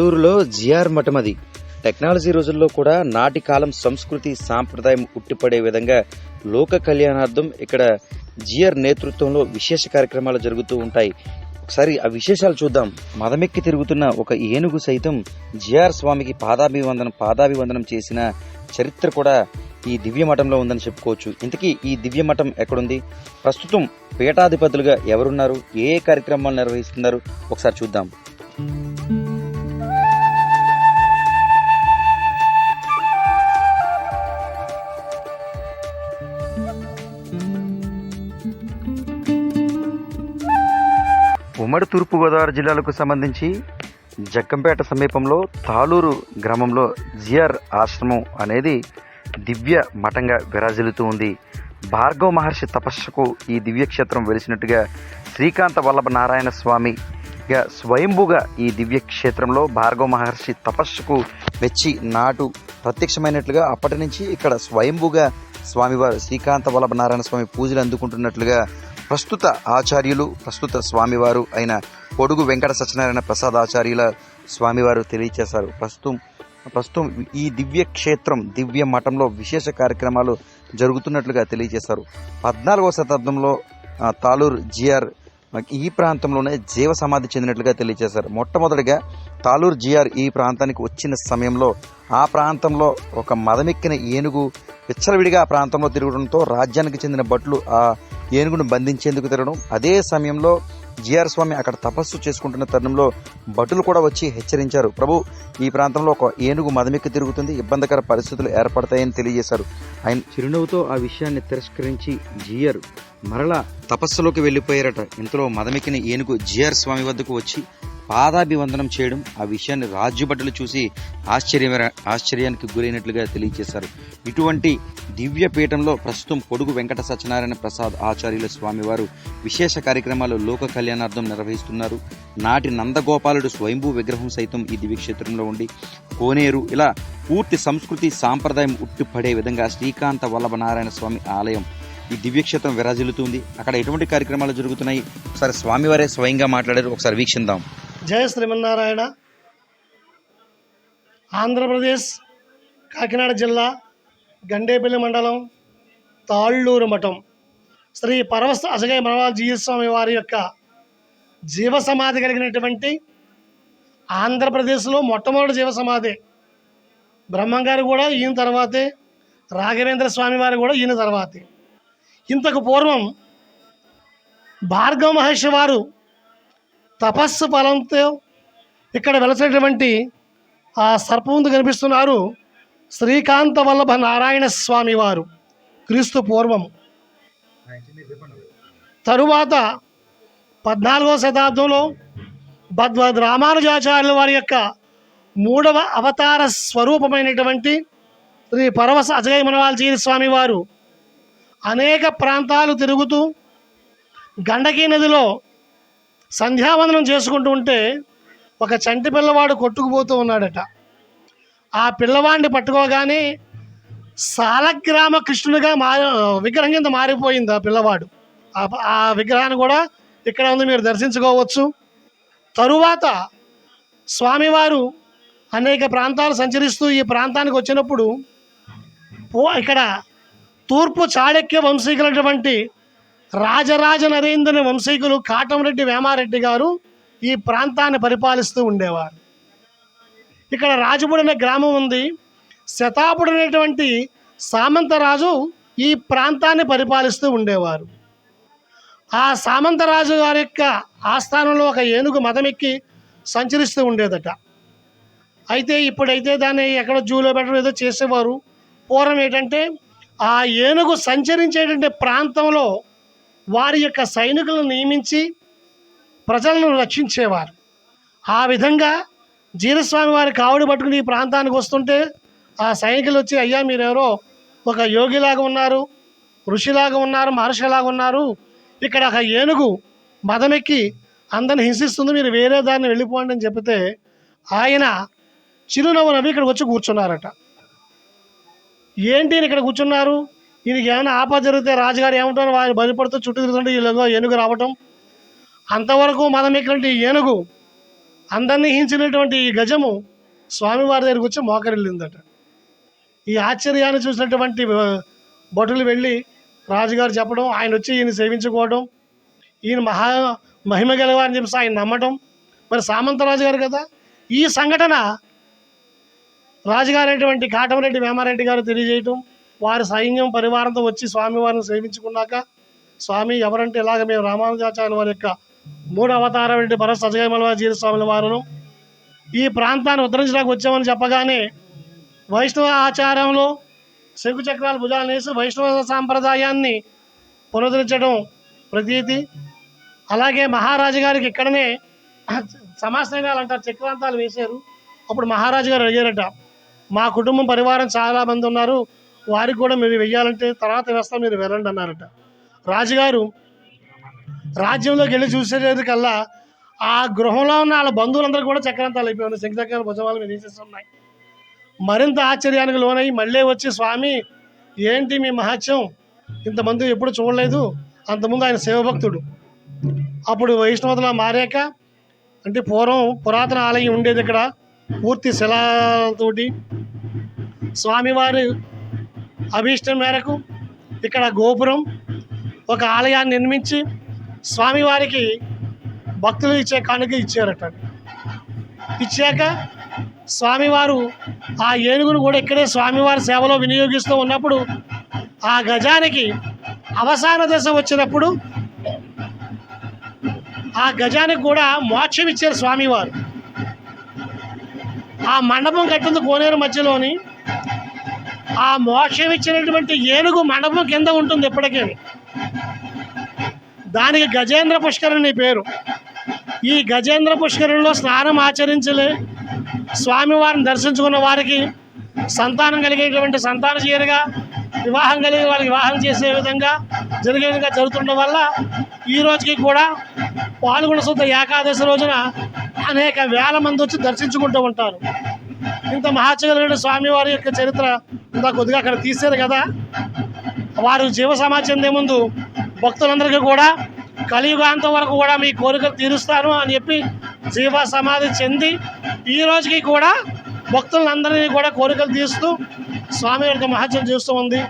తాలూరులో GR మఠం అది technology రోజుల్లో కూడా నాటి కాలం సంస్కృతి సాంప్రదాయం ఉట్టిపడే విధంగా లోక కళ్యాణార్థం ఇక్కడ జిఆర్ నేతృత్వంలో విశేష కార్యక్రమాలు జరుగుతూ ఉంటాయి. ఒకసారి ఆ విశేషాలు చూద్దాం. మదమెక్కి తిరుగుతున్న ఒక ఏనుగు సైతం జిఆర్ స్వామికి పాదాభివందనం పాదాభివందనం చేసిన చరిత్ర కూడా ఈ దివ్య మఠంలో ఉందని చెప్పుకోవచ్చు. ఇంతకీ ఈ దివ్య మఠం ఎక్కడుంది? ప్రస్తుతం పీఠాధిపతులుగా ఎవరున్నారు? ఏ ఏ కార్యక్రమాలు నిర్వహిస్తున్నారు? ఒకసారి చూద్దాం. ఉమ్మడి తూర్పుగోదావరి జిల్లాలకు సంబంధించి జగ్గంపేట సమీపంలో తాళూరు గ్రామంలో జిఆర్ ఆశ్రమం అనేది దివ్య మఠంగా విరాజిల్లుతూ ఉంది. భార్గవ మహర్షి తపస్సుకు ఈ దివ్యక్షేత్రం వెలిసినట్టుగా శ్రీకాంత వల్లభ నారాయణ స్వామిగా స్వయంభూగా ఈ దివ్యక్షేత్రంలో భార్గవ మహర్షి తపస్సుకు మెచ్చి నాటు ప్రత్యక్షమైనట్లుగా అప్పటి నుంచి ఇక్కడ స్వయంభూగా స్వామివారు శ్రీకాంత వల్లభ నారాయణ స్వామి పూజలు అందుకుంటున్నట్లుగా ప్రస్తుత ఆచార్యులు ప్రస్తుత స్వామివారు అయిన పొడుగు వెంకట సత్యనారాయణ ప్రసాద్ ఆచార్యుల స్వామివారు తెలియచేశారు. ప్రస్తుతం ప్రస్తుతం ఈ దివ్య క్షేత్రం దివ్య మఠంలో విశేష కార్యక్రమాలు జరుగుతున్నట్లుగా తెలియజేశారు పద్నాలుగవ శతాబ్దంలో తాలూరు జిఆర్ ఈ ప్రాంతంలోనే జీవ సమాధి చెందినట్లుగా తెలియజేశారు మొట్టమొదటిగా తాలూరు జిఆర్ ఈ ప్రాంతానికి వచ్చిన సమయంలో ఆ ప్రాంతంలో ఒక మదమెక్కిన ఏనుగు విచ్చలవిడిగా ఆ ప్రాంతంలో తిరగడంతో రాజ్యానికి చెందిన భట్లు ఆ ఏనుగును బంధించేందుకు తిరగడం. అదే సమయంలో జిఆర్ స్వామి అక్కడ తపస్సు చేసుకుంటున్న తరుణంలో భటులు కూడా వచ్చి హెచ్చరించారు. ప్రభు ఈ ప్రాంతంలో ఒక ఏనుగు మదమెక్కి తిరుగుతుంది. ఇబ్బందికర పరిస్థితులు ఏర్పడతాయని తెలియజేశారు. ఆయన చిరునవ్వుతో ఆ విషయాన్ని తిరస్కరించి జిఆర్ మరలా తపస్సులోకి వెళ్ళిపోయారట. ఇంతలో మదమెక్కిన ఏనుగు జిఆర్ స్వామి వద్దకు వచ్చి పాదాభివందనం చేయడం ఆ విషయాన్ని రాజు చూసి ఆశ్చర్య ఆశ్చర్యానికి గురైనట్లుగా తెలియజేశారు ఇటువంటి దివ్య పీఠంలో ప్రస్తుతం కొడుకు వెంకట సత్యనారాయణ ప్రసాద్ ఆచార్యుల స్వామివారు విశేష కార్యక్రమాలు లోక కళ్యాణార్థం నిర్వహిస్తున్నారు. నాటి నందగోపాలుడు స్వయంభూ విగ్రహం సైతం ఈ దివ్యక్షేత్రంలో ఉండి కోనేరు ఇలా పూర్తి సంస్కృతి సాంప్రదాయం ఉట్టిపడే విధంగా శ్రీకాంత వల్లభ నారాయణ స్వామి ఆలయం ఈ దివ్యక్షేత్రం విరాజిల్లుతుంది అక్కడ ఎటువంటి కార్యక్రమాలు జరుగుతున్నాయి? ఒకసారి స్వామివారే స్వయంగా మాట్లాడారు. ఒకసారి వీక్షిద్దాం జయ శ్రీమన్నారాయణ. ఆంధ్రప్రదేశ్ కాకినాడ జిల్లా గండేపల్లి మండలం తాళ్ళూరు మఠం. శ్రీ పరవస్థ అజగయ మనవాజీ స్వామి వారి యొక్క జీవ సమాధి కలిగినటువంటి ఆంధ్రప్రదేశ్లో మొట్టమొదటి జీవ సమాధి బ్రహ్మంగారు కూడా ఈయన తర్వాతే రాఘవేంద్ర స్వామి వారు కూడా ఈయన తర్వాతే. ఇంతకు పూర్వం భార్గవ మహర్షి వారు తపస్సు ఫలంతో ఇక్కడ వెలసినటువంటి ఆ సర్పముందు కనిపిస్తున్నారు శ్రీకాంత వల్లభ నారాయణ స్వామి వారు క్రీస్తు పూర్వం. తరువాత పద్నాలుగవ శతాబ్దంలో భద్వద్ రామానుజాచార్యుల వారి యొక్క మూడవ అవతార స్వరూపమైనటువంటి శ్రీ పరవశ అజయ మనవాల్జీ స్వామి వారు అనేక ప్రాంతాలు తిరుగుతూ గండకీ నదిలో సంధ్యావందనం చేసుకుంటూ ఉంటే ఒక చంటి పిల్లవాడు కొట్టుకుపోతూ ఉన్నాడట. ఆ పిల్లవాడిని పట్టుకోగానే సాలగ్రామ కృష్ణునిగా మారి విగ్రహం కింద మారిపోయింది ఆ పిల్లవాడు. ఆ విగ్రహాన్ని కూడా ఇక్కడ ఉంది మీరు దర్శించుకోవచ్చు. తరువాత స్వామివారు అనేక ప్రాంతాలు సంచరిస్తూ ఈ ప్రాంతానికి వచ్చినప్పుడు ఇక్కడ తూర్పు చాళుక్య వంశీకులైనటువంటి రాజరాజ నరేంద్ర వంశీకులు కాటంరెడ్డి వేమారెడ్డి గారు ఈ ప్రాంతాన్ని పరిపాలిస్తూ ఉండేవారు. ఇక్కడ రాజపుడు అనే గ్రామం ఉంది. శతాపుడు అనేటువంటి సామంతరాజు ఈ ప్రాంతాన్ని పరిపాలిస్తూ ఉండేవారు. ఆ సామంతరాజు గారి యొక్క ఆస్థానంలో ఒక ఏనుగు మదమెక్కి సంచరిస్తూ ఉండేదట. అయితే ఇప్పుడైతే దాన్ని ఎక్కడ జూలో పెట్టడం ఏదో చేసేవారు. పూర్వం ఏంటంటే ఆ ఏనుగు సంచరించేటువంటి ప్రాంతంలో వారి యొక్క సైనికులను నియమించి ప్రజలను రక్షించేవారు. ఆ విధంగా జీరస్వామి వారి కావుడు పట్టుకుని ఈ ప్రాంతానికి వస్తుంటే ఆ సైనికులు వచ్చి అయ్యా మీరెవరో ఒక యోగిలాగా ఉన్నారు ఋషిలాగా ఉన్నారు మహర్షిలాగా ఉన్నారు. ఇక్కడ ఒక ఏనుగు మదమెక్కి అందరిని హింసిస్తుంది మీరు వేరే దారిని వెళ్ళిపోండి అని చెప్తే ఆయన చిరునవ్వు నవ్వి ఇక్కడికి వచ్చి కూర్చున్నారట. ఏంటి ఇక్కడ కూర్చున్నారు? దీనికి ఏమైనా ఆపద జరిగితే రాజుగారు ఏమంటారు వారు భయపడుతూ చుట్టూ తిరుగుతుంటే వీళ్ళగా ఏనుగు రావటం. అంతవరకు మనం ఎక్కినట్టు ఈ ఏనుగు అందరినీ హించినటువంటి ఈ గజము స్వామివారి దగ్గరికి వచ్చి మోకరిల్లిందట. ఈ ఆశ్చర్యాన్ని చూసినటువంటి భటులు వెళ్ళి రాజుగారు చెప్పడం ఆయన వచ్చి ఈయన సేవించుకోవడం ఈయన మహా మహిమ గలవారని చెప్పేసి ఆయన నమ్మటం. మరి సామంతరాజు గారు కదా ఈ సంఘటన రాజుగారైనటువంటి కాటమరెడ్డి వేమారెడ్డి గారు తెలియజేయటం వారి సైన్యం పరివారంతో వచ్చి స్వామివారిని సేవించుకున్నాక స్వామి ఎవరంటే ఇలాగ మేము రామానుజాచార్య వారి యొక్క మూడు అవతారం భరత సజయమలవాజీ స్వాముల వారును. ఈ ప్రాంతాన్ని ఉద్ధరించడానికి వచ్చామని చెప్పగానే వైష్ణవ ఆచారంలో శంకు చక్రాలు భుజాలు వేసి వైష్ణవ సాంప్రదాయాన్ని పునరుద్ధరించడం ప్రతీతి. అలాగే మహారాజు గారికి ఇక్కడనే సమాసంగాలు అంటారు చక్రాంతాలు వేశారు. అప్పుడు మహారాజు గారు అడిగారట మా కుటుంబం పరివారం చాలా మంది ఉన్నారు. వారికి కూడా మీరు వెయ్యాలంటే తర్వాత వేస్తాం మీరు వెళ్ళండి అన్నారట. రాజుగారు రాజ్యంలోకి వెళ్ళి చూసేటికల్లా ఆ గృహంలో ఉన్న వాళ్ళ బంధువులందరూ కూడా చక్రాంతాలు అయిపోయి శంఖ చక్రాలు భుజమాలు మీద వేసేస్తున్నాయి. మరింత ఆశ్చర్యానికి లోనై మళ్ళీ వచ్చి స్వామి ఏంటి మీ మహత్యం? ఇంతమంది ఎప్పుడు చూడలేదు. అంతకుముందు ఆయన శివభక్తుడు. అప్పుడు వైష్ణవతలా మారాక అంటే పూర్వం పురాతన ఆలయం ఉండేది ఇక్కడ. పూర్తి శిలాతోటి స్వామివారి అభీష్టం మేరకు ఇక్కడ గోపురం ఒక ఆలయాన్ని నిర్మించి స్వామివారికి భక్తులు ఇచ్చే కానుక ఇచ్చారట. ఇచ్చాక స్వామివారు ఆ ఏనుగును కూడా ఇక్కడే స్వామివారి సేవలో వినియోగిస్తూ ఉన్నప్పుడు ఆ గజానికి అవసాన దశ వచ్చినప్పుడు ఆ గజానికి కూడా మోక్షం ఇచ్చారు స్వామివారు. ఆ మండపం కట్టింది కోనేరు మధ్యలోని ఆ మోక్షం ఇచ్చినటువంటి ఏనుగు మండపం కింద ఉంటుంది ఇప్పటికే. దానికి గజేంద్ర పుష్కరిణి పేరు. ఈ గజేంద్ర పుష్కరిణిలో స్నానం ఆచరించలే. స్వామివారిని దర్శించుకున్న వారికి సంతానం కలిగేటువంటి సంతాన చీరగా వివాహం కలిగిన వారికి వివాహం చేసే విధంగా జరిగే విధంగా జరుగుతుండడం వల్ల ఈ రోజుకి కూడా పాల్గొన శుద్ధ ఏకాదశి రోజున అనేక వేల మంది వచ్చి దర్శించుకుంటూ ఉంటారు. ఇంత మహాచగలిగిన స్వామివారి యొక్క చరిత్ర ఇంత కొద్దిగా అక్కడ తీశారు కదా. వారు జీవ సమాజం ముందు భక్తులందరికీ కూడా కలియుగాంతం వరకు కూడా మీ కోరికలు తీరుస్తాను అని చెప్పి జీవ సమాధి చెంది ఈ రోజుకి కూడా భక్తులందరినీ కూడా కోరికలు తీస్తూ స్వామి యొక్క మహత్యం చేస్తూ ఉంది.